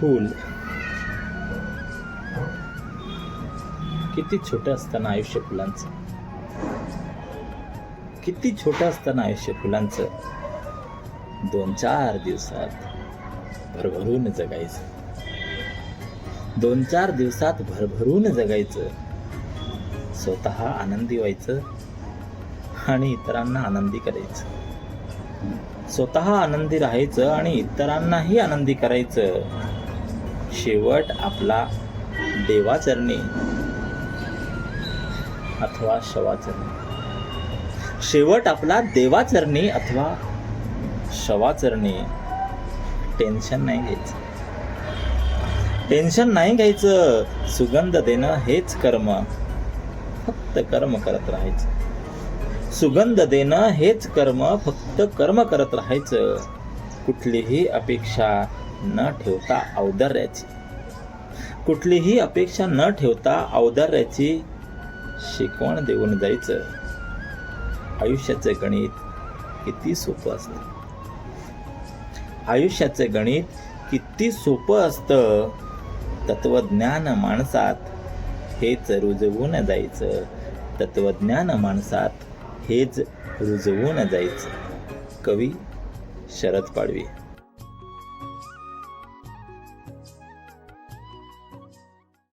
फूल. किती छोटं असताना आयुष्य फुलांचं. किती छोटं असताना आयुष्य फुलांचं. दोन चार दिवसात भरभरून जगायचं. दोन चार दिवसात भरभरून जगायचं. स्वतः आनंदी व्हायचं आणि इतरांना आनंदी करायचं. स्वतः आनंदी राहायचं आणि इतरांनाही आनंदी करायचं. शेवट आपला देवाचरणी अथवा शवाचरणी शेवट आपला देवाचरणी अथवा शवाचरणी टेन्शन नाही घ्यायचं. टेन्शन नाही घ्यायचं. सुगंध देणं हेच कर्म. फक्त कर्म करत राहायचं. सुगंध देणं हेच कर्म. फक्त कर्म करत राहायचं. कुठलीही अपेक्षा न ठेवता औदार्याची. कुठलीही अपेक्षा न ठेवता औदार्याची शिकवण देऊन जायचं. आयुष्याचं गणित किती सोपं असतं? आयुष्याचं गणित किती सोपं असतं? तत्वज्ञान माणसात हेच रुजवून जायचं. तत्वज्ञान माणसात हेच रुजवून जायचं. कवी शरद पाडवी.